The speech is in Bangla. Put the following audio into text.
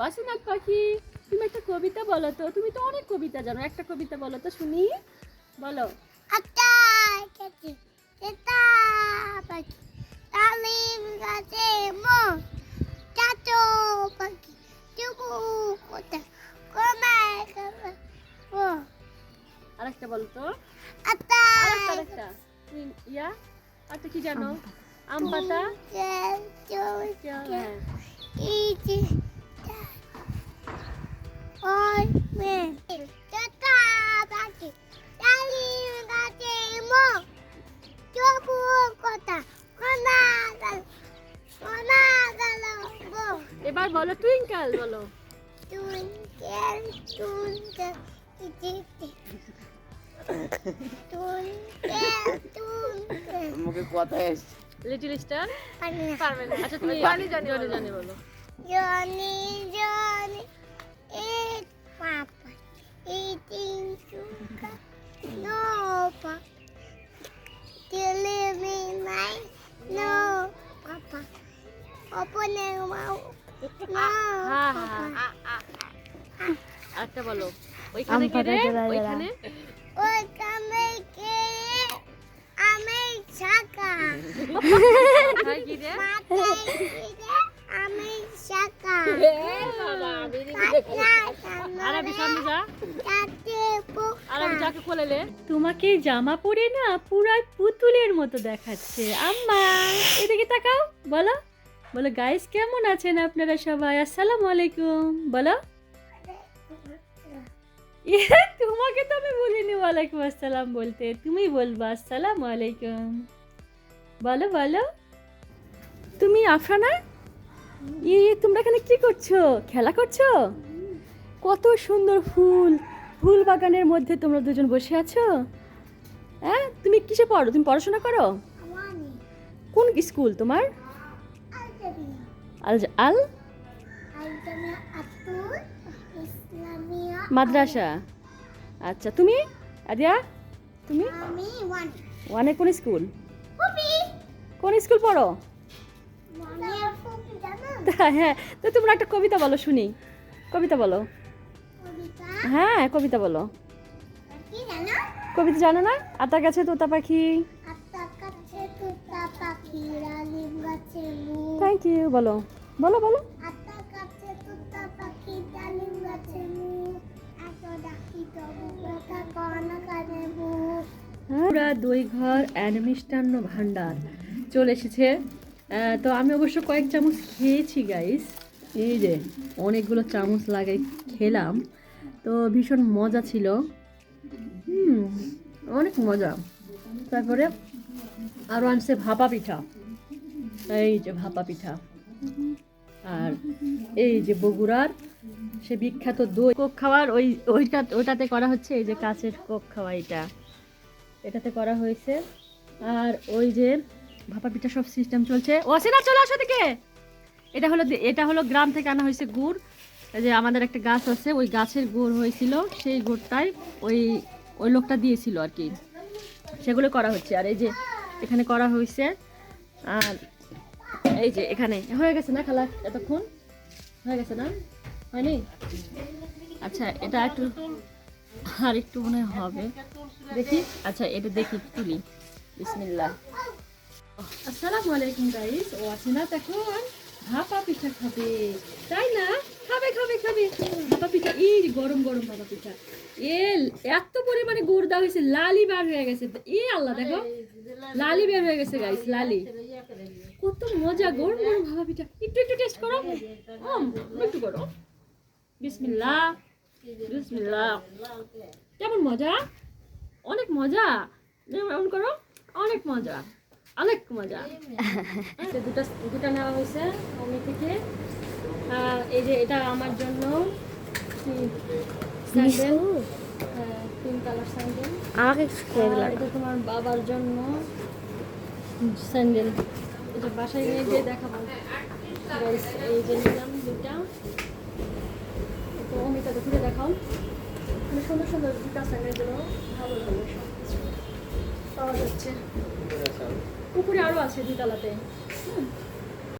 অসীনা পাখি তুমি একটা কবিতা বলো তো তুমি তো অনেক কবিতা জানো একটা কবিতা বলো তো শুনি বলো। ও? আরেকটা বলো তো। আটা আরেকটা ইয়া আরেকটা কি জানো? আম পাতা। এবার বলো টুইঙ্কেল বলো Twinkle, twinkle. মুখে কথা এসছে লিটল স্টার। পারবে না আচ্ছা তুমি জানি জানি জানি জানি papa, eating sugar, no papa. Killing me night, no papa. Open your mouth, no হ্যাঁ papa. হ্যাঁ আরেকটা বলো ওইখানে কি রে ওইখানে ওইখানে গিয়ে আমি শাকা হয় কি রে আমি শাকা আর আমি সামনে যা। আর আমি যাকে কোলেলে তোমাকে জামা পরে না পুতুলের মতো দেখাচ্ছে। আম্মা এদিকে তাকাও বলো। বলো গাইস কেমন আছেন আপনারা সবাই? আসসালামু আলাইকুম বলো। তোমাকে তো আমি বলিনি ওয়ালাইকুম আসসালাম বলতে। তুমি বলবা আসসালামু আলাইকুম। বলো বলো। তুমি আফরানা? ই তোমরা এখানে কি করছ? খেলা করছ? কত সুন্দর ফুল। ফুল বাগানের মধ্যে তোমরা দুজন বসে আছো? হ্যাঁ? তুমি কিসে পড়ো? তুমি পড়াশোনা করো? কোন স্কুল তোমার? আল আল মাদ্রাসা। আচ্ছা তুমি? আদিয়া তুমি? ওয়ানে কোন স্কুল? কোন স্কুল পড়ো? তা হ্যাঁ। তো তোমরা একটা কবিতা বলো শুনি। কবিতা বলো। হ্যাঁ কবিতা বলো। কবিতা জানো না? আতা গাছে তোতা পাখি। কাছে তুতা থ্যাংক ইউ বলো। বলো বলো। পুরা দই ঘর অ্যান্ড মিষ্টান্ন ভাণ্ডার চলে এসেছে। তো আমি অবশ্য কয়েক চামচ খেয়েছি গাইস এই যে অনেকগুলো চামচ লাগাই খেলাম। তো ভীষণ মজা ছিল। হুম, অনেক মজা। তারপরে আরও আনছে ভাপা পিঠা। এই যে ভাপা পিঠা। আর এই যে বগুড়ার সে বিখ্যাত দই। কোক খাওয়ার ওই, ওইটা ওটাতে করা হচ্ছে, এই যে কাচের কোক খাওয়া এটা। এটাতে করা হয়েছে। আর ওই যে ভাপা পিঠা সব সিস্টেম চলছে। ও না চলে আসো দিকে এটা হলো এটা হলো গ্রাম থেকে আনা হয়েছে গুড়। এই যে আমাদের একটা গাছ আছে, ওই গাছের গোড় হয়েছিল, সেই গুড়টাই ওই ওই লোকটা দিয়েছিল আর কি। সেগুলো করা হচ্ছে। আর এই যে এখানে করা হয়েছে, আর এই যে এখানে। হয়ে গেছে না খালা এতক্ষণ? হয়ে গেছে না? হয়নি? আচ্ছা এটা একটু আর একটু মনে হবে। দেখি? আচ্ছা এটা দেখি, তুলি। বিসমিল্লাহ। আসসালামু আলাইকুম গাইস ও আছে না এখন ভাপা পিঠা খাবে। তাই না? খাবে খাবে খাবে। ভাপা পিঠা এই গরম গরম ভাপা পিঠা। এ এত পরিমাণে গুড় দেওয়া হয়েছে লালি বার হয়ে গেছে। এ আল্লাহ দেখো। লালি। বের হয়ে গেছে গাইস লালি কত মজা গরম গরম ভাপা পিঠা। একটু একটু টেস্ট করো। একটু করো। বিসমিল্লাহ। বিসমিল্লাহ। কেমন মজা? অনেক মজা। এমন করো অনেক মজা। অনেক মজা। আচ্ছা, দুটা দুটা নেওয়া হয়েছে আমি থেকে। এই যে এটা আমার জন্য। স্যান্ডেল। Pink colour sandal. আমাকে এটা তোমার বাবার জন্য স্যান্ডেল। এটা বাসায় নিয়ে গিয়ে দেখাবো। এই যে নিলাম দুটা তো অমিতা তো দেখাও। সুন্দর সুন্দর দুটা স্যান্ডেলগুলো ভালো ভালো পাওয়া যাচ্ছে। পুকুরে আরও আছে দুতলাতে হুম।